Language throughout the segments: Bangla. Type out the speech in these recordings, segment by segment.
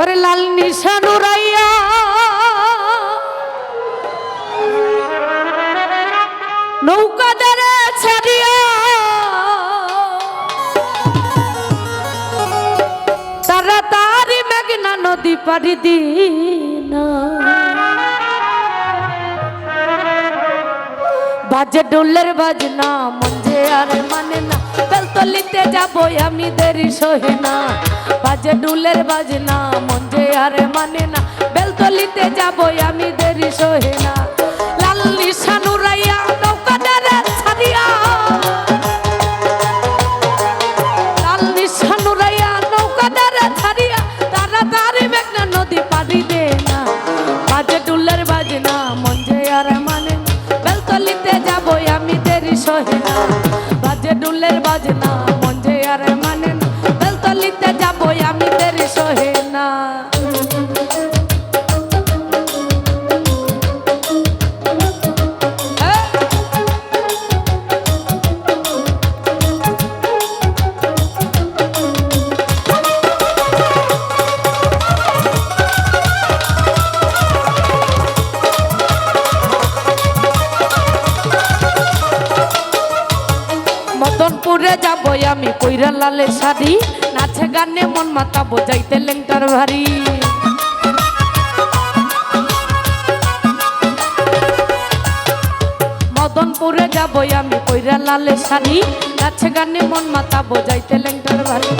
ওরে লাল নিশানুরাইয়া নৌকা দারে ছাড়িয়া। তারা তারি মেঘনা নদী পাড়ি দিনা। বাজে ডোলের বাজনা মঞ্জে আর মানে না। বেলতলিতে যাব আমি দেরি সহে না। বাজে ডুলের বাজনা মঞ্জে আর মানে না। বেলতলিতে যাব আমি দেরি সহে না। লাল নিশানুরাইয়া লাল তারা নদী না। ডুলের বাজনা মঞ্জে আর মানে না। বেলতলিতে যাব আমি দেরি সহে না। বাজে ডুলের বাজনা আমি কইরা লালে শাড়ি? নাচে গানে মন মাতা বোঝাইতে লেংটার ভারী। মদনপুরে যাব আমি কইরা লালে শাড়ি। নাচে গানে মন মাতা বোঝাইতে লেংটার ভারী।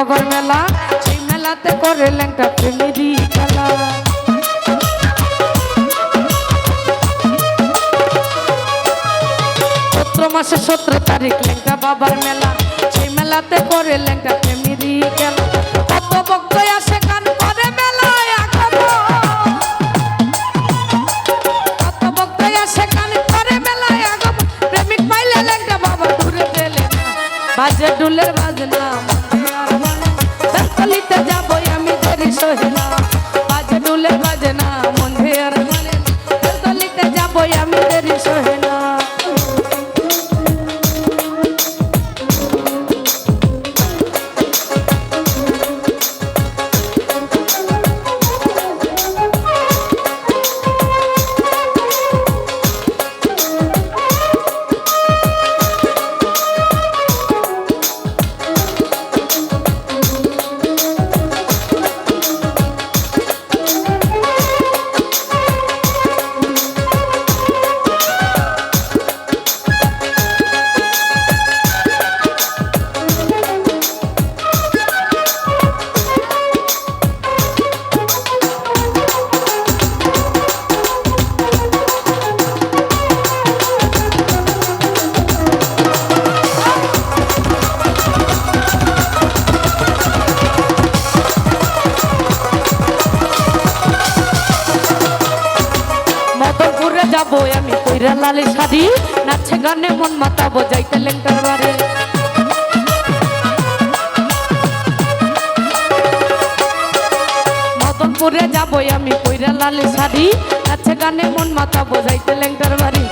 বাবার মেলা, সেই মেলাতে করে ল্যাংটা প্রেমেরই খেলা। সতেরো মাসে সতেরো তারিখ ল্যাংটা বাবার মেলা, সেই মেলাতে করে ল্যাংটা প্রেমেরই খেলা। কত ভক্ত আসে আমি কইরা লালে শাড়ি, নাচে গানে মন মাতা বজাইতে লেঙ্কার বাড়ি মদনপুরে যাব আমি কইরা লালে শাড়ি, নাচে গানে মন মাতা বজাইতে লেঙ্কার বাড়ি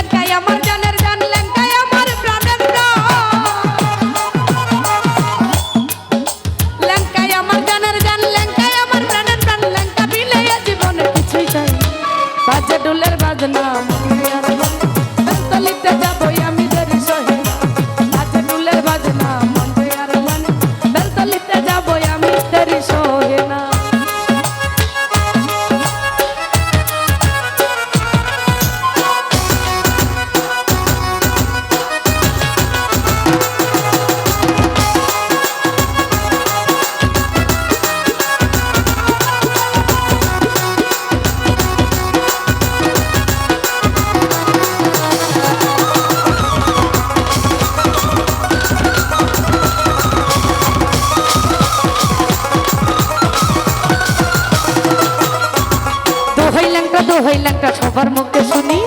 একাই আমার দোহাই ল্যাংটা সবার মুখে শুনি।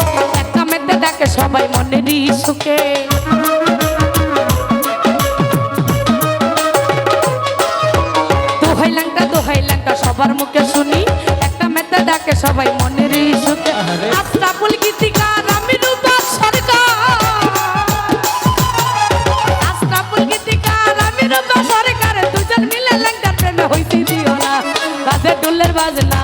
একটা মেতে ডাকে সবাই মনেরই সুখে। দোহাই ল্যাংটা দোহাই ল্যাংটা সবার মুখে শুনি। একটা মেতে ডাকে সবাই মনেরই সুখে। আফরাফুল গীতিকার আমি রূপা সরকার। আশরাফুল গীতিকার আমি রূপা সরকার। দুজন মিলে ল্যাংটার প্রেমে হইতে দিও না। বাজে ডুলের বাজনা।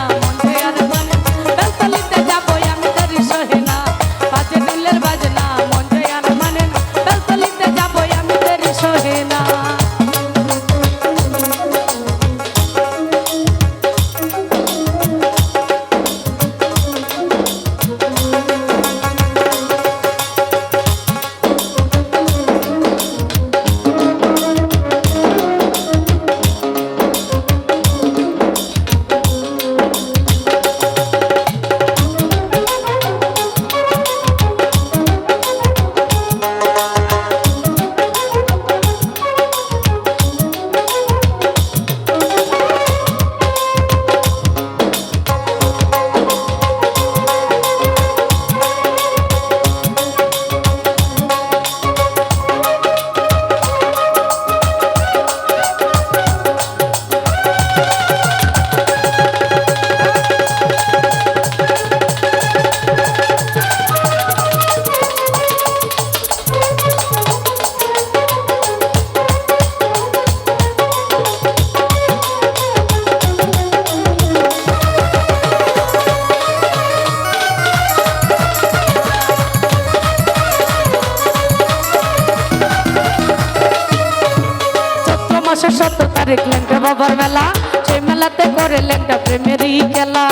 বাবার মেলা সেই মেলাতে করে লেংটা প্রেমেরই খেলা।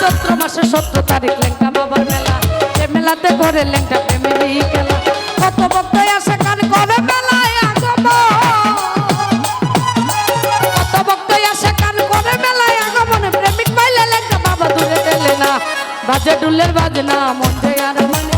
চৈত্র মাসের সত্তর তারিখ লেংটা বাবার মেলা, সেই মেলাতে করে লেংটা প্রেমেরই খেলা। কত ভক্ত আসে কান করে বাজে ডুলের বাজনা, মন আর মানে